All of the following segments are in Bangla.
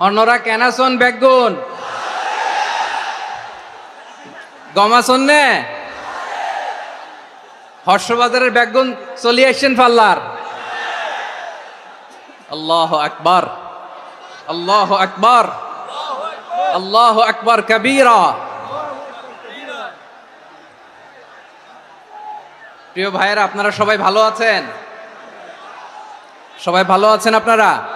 অন্যরা কেনাসন বেগুন? গমাসন নে? হর্ষবাজারের বেগুন চলি আসছেন পাল্লার। আল্লাহ আকবার। আল্লাহ আকবার। আল্লাহ আকবার কবীরা। প্রিয় ভাইয়েরা, আপনারা সবাই ভালো আছেন? সবাই ভালো আছেন আপনারা?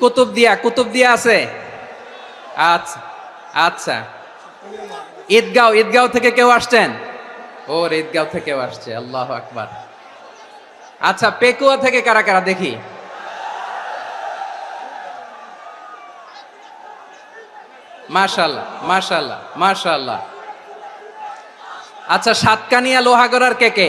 কুতুবদিয়া কুতুবদিয়া আছে? আচ্ছা আচ্ছা। ঈদগাঁও ঈদগাঁও থেকে কেউ আসছেন? ওর ঈদগাঁও থেকেও আসছে, আল্লাহ আকবার। আচ্ছা পেকুয়া থেকে কারা কারা, দেখি। মাশাল্লাহ মাশাল্লাহ মাশাল্লাহ আচ্ছা সাতকানিয়া লোহাগড়ার কে কে?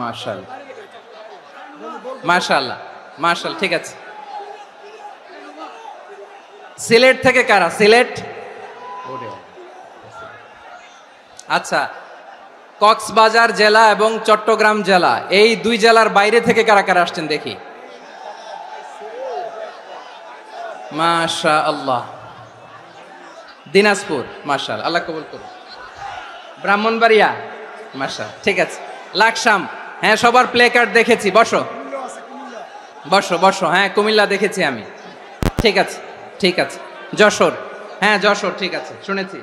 মার্শাল মার্শাল্লাহ মার্শাল ঠিক আছে। সিলেট থেকে কারা? সিলেট? আচ্ছা কক্সবাজার জেলা এবং চট্টগ্রাম জেলা, এই দুই জেলার বাইরে থেকে কারা কারা আসছেন দেখি। মাশা আল্লাহ দিনাজপুর, মাশাল, আল্লাহ কবুল করুন ব্রাহ্মণবাড়িয়া মাশা ঠিক আছে। লাকসাম হ্যাঁ সবার প্লে কার্ড দেখেছি। বসো। বসো বসো। হ্যাঁ কুমিল্লা দেখেছি আমি। ঠিক আছে ঠিক আছে। যশোর। হ্যাঁ যশোর, ঠিক আছে, শুনেছি।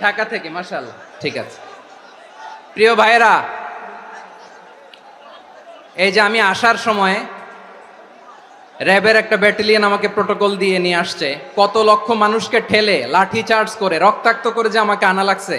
ঢাকা থেকে মাশাল্লাহ ঠিক আছে। প্রিয় ভাইয়েরা, এই যে আমি আসার সময় র্যাবের একটা ব্যাটালিয়ন আমাকে প্রোটোকল দিয়ে নিয়ে আসছে। কত লক্ষ মানুষকে ঠেলে, লাঠি চার্জ করে, রক্তাক্ত করে যে আমাকে আনা লাগছে।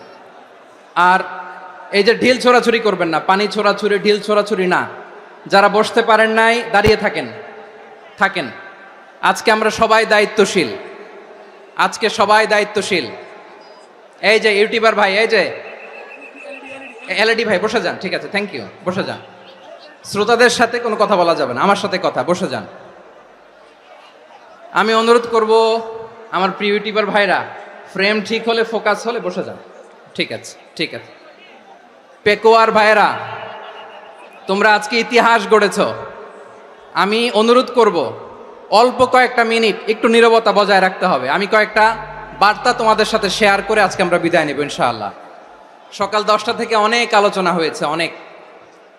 আর এই যে ঢিল ছোড়াছুরি করবেন না, পানি ছোড়াছুরি ঢিল ছোড়াছুরি না। যারা বসতে পারেন নাই, দাঁড়িয়ে থাকেন থাকেন। আজকে আমরা সবাই দায়িত্বশীল। আজকে সবাই দায়িত্বশীল। এই যে ইউটিউবার ভাই, এই যে এলইডি ভাই, বসে যান, ঠিক আছে থ্যাংক ইউ বসে যান। শ্রোতাদের সাথে কোনো কথা বলা যাবে না, আমার সাথে কথা, বসে যান। আমি অনুরোধ করব, আমার প্রিয় ইউটিউবার ভাইরা ফ্রেম ঠিক হলে ফোকাস হলে বসে যান। ঠিক আছে ঠিক আছে। পেকোয়ার ভাইরা তোমরা আজকে ইতিহাস গড়েছ। আমি অনুরোধ করব, অল্প কয়েকটা মিনিট একটু নীরবতা বজায় রাখতে হবে। আমি কয়েকটা বার্তা তোমাদের সাথে শেয়ার করে আজকে আমরা বিদায় নেব, ইনশাআল্লাহ। সকাল দশটা থেকে অনেক আলোচনা হয়েছে, অনেক।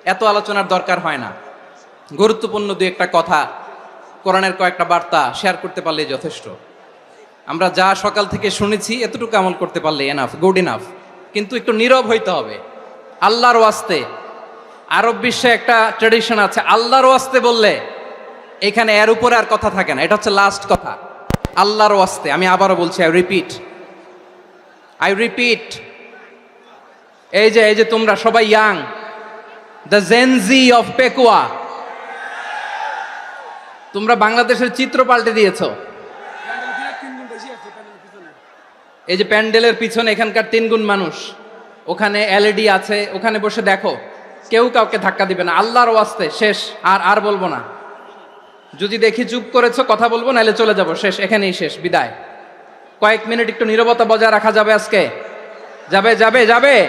এত আলোচনার দরকার হয় না। গুরুত্বপূর্ণ দু একটা কথা, কোরআনের কয়েকটা বার্তা শেয়ার করতে পারলে যথেষ্ট। আমরা যা সকাল থেকে শুনেছি, এতটুকু আমল করতে পারলে এনাফ গুড ইনাফ কিন্তু একটু নীরব হইতে হবে। আল্লাহর ওয়াস্তে। আরব বিশ্বে একটা ট্রেডিশন আছে, আল্লাহর ওয়াস্তে বললে এখানে এর উপরে আর কথা থাকে না, এটা হচ্ছে লাস্ট কথা। আল্লাহর ওয়াস্তে, আমি আবারও বলছি আই রিপিট আই রিপিট এই যে এই যে তোমরা সবাই young the Gen Z of Pekua তোমরা বাংলাদেশের চিত্র পাল্টে দিয়েছ। এই যে প্যান্ডেলের পিছনে এখানকার তিন গুণ মানুষ, ওখানে এলইডি আছে, ওখানে বসে দেখো, কেউ কাউকে ধাক্কা দিবে না, আল্লাহর ওয়াস্তে, শেষ, আর আর বলব না। যদি দেখি চুপ করেছ, কথা বলব, নাহলে চলে যাব, শেষ, এখানেই শেষ, বিদায়। কয়েক মিনিট একটু নীরবতা বজায় রাখা যাবে আজকে। যাবে যাবে যাবে।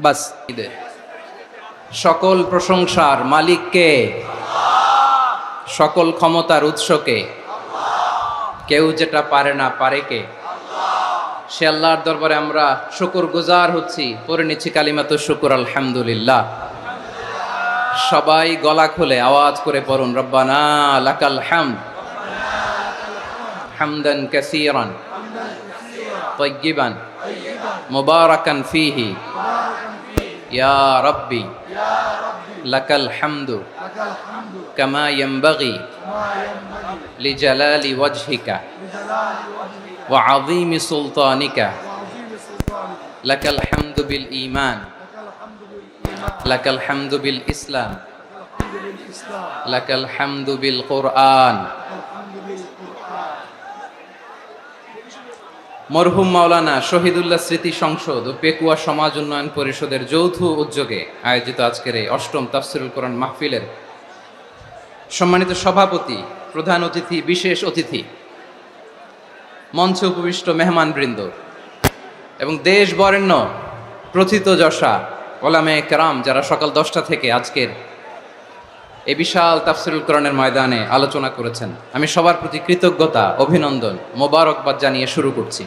বাস, ঈদে। সকল প্রশংসার মালিককে, সকল ক্ষমতার উৎসকে, কেউ যেটা পারে না পারে কে? সে আল্লাহর দরবারে আমরা শুকুর গুজার হচ্ছি। পরে নিচ্ছি কালিমাত শুকুর, আলহামদুলিল্লাহ। সবাই গলা খুলে আওয়াজ করে পড়ুন, রব্বানা লাকাল হাম হামদান কাসিরান তৈগিবান মুবারাকান ফিহি। ইয়া রব্বি, লাকাল হামদু কামা ইয়ামবাগি লিজালালি ওয়াজহিকা। وعظيم سلطانك لك الحمد بالإيمان لك الحمد بالإسلام لك الحمد بالقرآن মরহুম মাওলানা শহীদুল্লাহ স্মৃতি সংসদ ও পেকুয়া সমাজ উন্নয়ন পরিষদের যৌথ উদ্যোগে আয়োজিত আজকের এই অষ্টম তাফসিরুল কোরআন মাহফিলের সম্মানিত সভাপতি প্রধান অতিথি বিশেষ অতিথি মঞ্চে উপবিষ্ট মেহমানবৃন্দ এবং দেশ বরেণ্য প্রথিত যশা, ওলামে কেরাম, যারা সকাল দশটা থেকে আজকের এই বিশাল তাফসিরুল কোরআনের ময়দানে আলোচনা করেছেন। আমি সবার প্রতি কৃতজ্ঞতা, অভিনন্দন, মোবারকবাদ জানিয়ে শুরু করছি।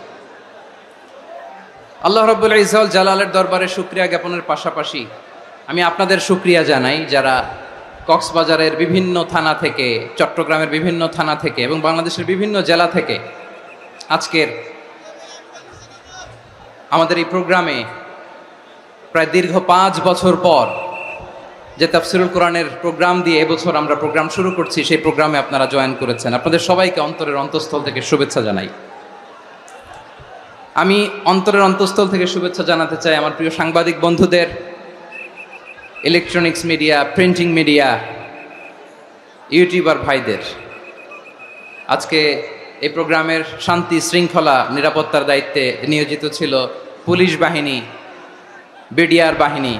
আল্লাহ রব্বুল ইজাউল জালালের দরবারে শুক্রিয়া জ্ঞাপনের পাশাপাশি আমি আপনাদের শুক্রিয়া জানাই, যারা কক্সবাজারের বিভিন্ন থানা থেকে, চট্টগ্রামের বিভিন্ন থানা থেকে এবং বাংলাদেশের বিভিন্ন জেলা থেকে আজকের আমাদের এই প্রোগ্রামে প্রায় দীর্ঘ পাঁচ বছর পর যে তাফসিরুল কোরআনের প্রোগ্রাম দিয়ে এবছর আমরা প্রোগ্রাম শুরু করছি, সেই প্রোগ্রামে আপনারা জয়েন করেছেন। আপনাদের সবাইকে অন্তরের অন্তঃস্থল থেকে শুভেচ্ছা জানাই। আমি অন্তরের অন্তঃস্থল থেকে শুভেচ্ছা জানাতে চাই আমার প্রিয় সাংবাদিক বন্ধুদের electronics media printing media YouTuber ভাইদের। আজকে এই প্রোগ্রামের শান্তি, শৃঙ্খলা, নিরাপত্তার দায়িত্বে নিয়োজিত ছিল পুলিশ বাহিনী, বিডিআর বাহিনী,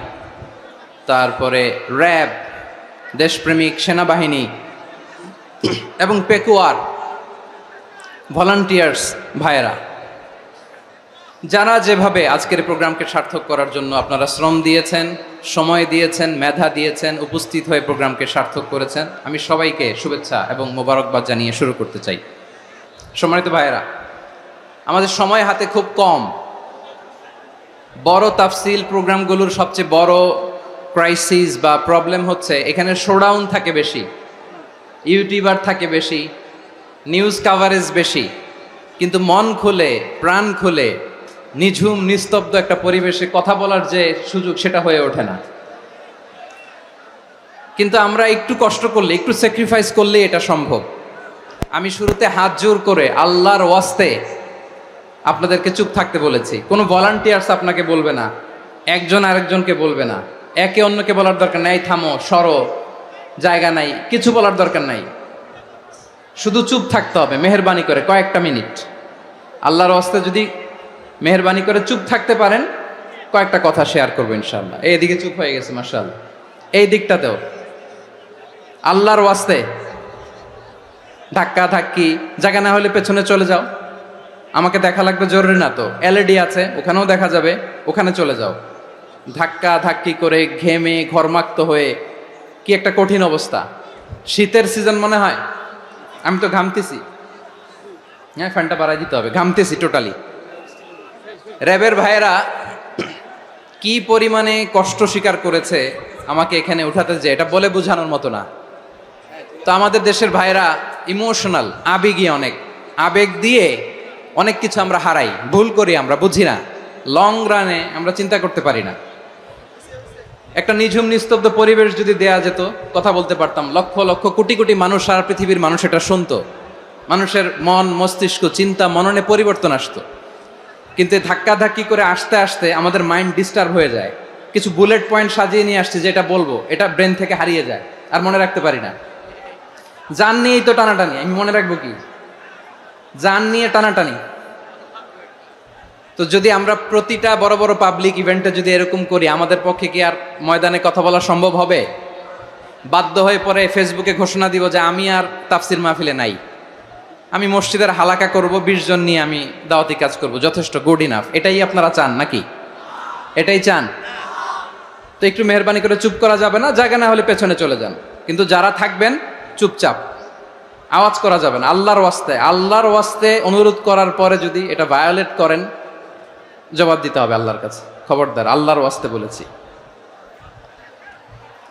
তারপরে র্যাব, দেশপ্রেমিক সেনাবাহিনী এবং পেকুয়ার ভলান্টিয়ার্স ভাইয়েরা। যারা যেভাবে আজকের প্রোগ্রামকে সার্থক করার জন্য আপনারা শ্রম দিয়েছেন, সময় দিয়েছেন, মেধা দিয়েছেন, উপস্থিত হয়ে প্রোগ্রামকে সার্থক করেছেন, আমি সবাইকে শুভেচ্ছা এবং মোবারকবাদ জানিয়ে শুরু করতে চাই। সম্মানিত ভাইয়েরা, আমাদের সময় হাতে খুব কম। বড় তাফসিল প্রোগ্রামগুলোর সবচেয়ে বড় ক্রাইসিস বা প্রবলেম হচ্ছে, এখানে শোডাউন থাকে বেশি ইউটিউবার থাকে বেশি নিউজ কাভারেজ বেশি, কিন্তু মন খুলে, প্রাণ খুলে, নিঝুম, নিস্তব্ধ একটা পরিবেশে কথা বলার যে সুযোগ সেটা হয়ে ওঠে না। কিন্তু আমরা একটু কষ্ট করলে, একটু স্যাক্রিফাইস করলে এটা সম্ভব। আমি শুরুতে হাত জোর করে আল্লাহর ওয়াস্তে আপনাদেরকে চুপ থাকতে বলেছি। কোনো ভলান্টিয়ার্স আপনাকে বলবে না, একজন আরেকজনকে বলবে না। একে অন্যকে বলার দরকার নাই, থামো, সরো, জায়গা নাই, কিছু বলার দরকার নাই। শুধু চুপ থাকতে হবে, মেহরবানি করে কয়েকটা মিনিট। আল্লাহর ওয়াস্তে যদি মেহরবানি করে চুপ থাকতে পারেন, কয়েকটা কথা শেয়ার করব ইনশাল্লাহ এইদিকে চুপ হয়ে গেছে মার্শাল এই দিকটাতেও আল্লাহর ওয়াস্তে ধাক্কা ধাক্কি, জায়গা না হলে পেছনে চলে যাও। আমাকে দেখা লাগবে জরুরি না তো। এলইডি আছে, ওখানেও দেখা যাবে, ওখানে চলে যাও। ধাক্কা ধাক্কি করে ঘেমে ঘরমাক্ত হয়ে, কি একটা কঠিন অবস্থা। শীতের সিজন মনে হয়। আমি তো ঘামতেছি। হ্যাঁ ফ্যানটা বাড়াই দিতে হবে। ঘামতেছি টোটালি র্যাবের ভাইয়েরা, কি পরিমাণে কষ্ট স্বীকার করেছে আমাকে এখানে উঠাতে যে, এটা বলে বোঝানোর মতো না। তো আমাদের দেশের ভাইয়েরা ইমোশনাল আবেগই অনেক। আবেগ দিয়ে অনেক কিছু আমরা হারাই, ভুল করি আমরা, বুঝি না। লং রানে আমরা চিন্তা করতে পারি না। একটা নিঝুম, নিস্তব্ধ পরিবেশ যদি দেয়া যেত, কথা বলতে পারতাম, লক্ষ লক্ষ, কোটি কোটি মানুষ সারা পৃথিবীর মানুষ এটা শুনতো। মানুষের মন, মস্তিষ্ক, চিন্তা, মননে পরিবর্তন আসতো। কিন্তু ধাক্কাধাক্কি করে আসতে আসতে আমাদের মাইন্ড ডিস্টার্ব হয়ে যায়। কিছু বুলেট পয়েন্ট সাজিয়ে নিয়ে আসছে, যেটা বলব, এটা ব্রেন থেকে হারিয়ে যায়। আর মনে রাখতে পারি না। জান নিয়েই তো টানাটানি, আমি মনে রাখব কি? যান নিয়ে টানাটানি। তো যদি আমরা প্রতিটা বড় বড় পাবলিক ইভেন্টে যদি এরকম করি, আমাদের পক্ষে কি আর ময়দানে কথা বলা সম্ভব হবে? বাধ্য হয়ে পরে ফেসবুকে ঘোষণা দিব যে আমি আর তাফসির মাহফিলে নাই। আমি মসজিদের হালাকা করব, বিশ জন নিয়ে আমি দাওয়াতি কাজ করব। যথেষ্ট গুড ইনাফ এটাই আপনারা চান নাকি? এটাই চান? তো একটু মেহরবানি করে চুপ করা যাবে না? জায়গা না হলে পেছনে চলে যান। কিন্তু যারা থাকবেন চুপচাপ। আওয়াজ করা যাবে না, আল্লাহর ওয়াস্তে। আল্লাহর ওয়াস্তে অনুরোধ করার পরে যদি এটা ভায়োলেট করেন, জবাব দিতে হবে আল্লাহর কাছে। খবরদার, আল্লাহর ওয়াস্তে বলেছি।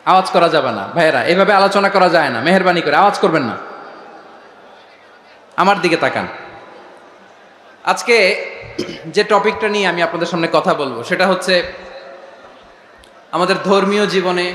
আওয়াজ করা যাবে না। ভাইয়েরা এভাবে আলোচনা করা যায় না। মেহরবানি করে, আওয়াজ করবেন না। আমার দিকে তাকান। আজকে যে টপিকটা নিয়ে আমি আপনাদের সামনে কথা বলব, সেটা হচ্ছে আমাদের ধর্মীয় জীবনে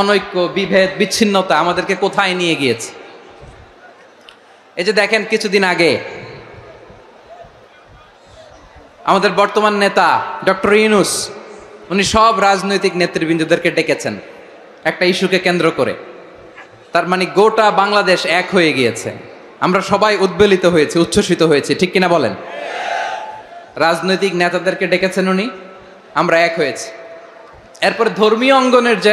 অনৈক্য, বিভেদ, বিচ্ছিন্নতা আমাদেরকে কোথায় নিয়ে গিয়েছে? এই যে দেখেন কিছুদিন আগে আমাদের বর্তমান নেতা ডক্টর ইউনুস, উনি সব রাজনৈতিক নেতৃবৃন্দদেরকে ডেকেছেন একটা ইস্যুকে কেন্দ্র করে। তার মানে গোটা বাংলাদেশ এক হয়ে গিয়েছে। আমরা সবাই উদ্বেলিত হয়েছি, উচ্ছ্বসিত হয়েছি, ঠিক কিনা বলেন? রাজনৈতিক নেতাদেরকে ডেকেছেন উনি, আমরা এক হয়েছি। এরপর ধর্মীয় অঙ্গনের যে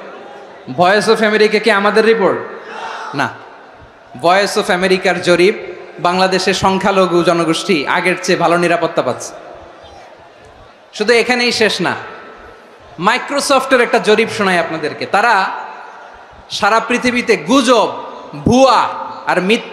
ভয়েস অফ আমেরিকা কি আমাদের রিপোর্ট না। ভয়েস অফ আমেরিকার জরিপ বাংলাদেশের সংখ্যালঘু জনগোষ্ঠী আগের চেয়ে ভালো নিরাপত্তা পাচ্ছে। শুধু এখানেই শেষ না মাইক্রোসফটের একটা জরিপ শোনায় আপনাদেরকে। তারা সারা পৃথিবীতে গুজব, ভুয়া আর মিথ্যা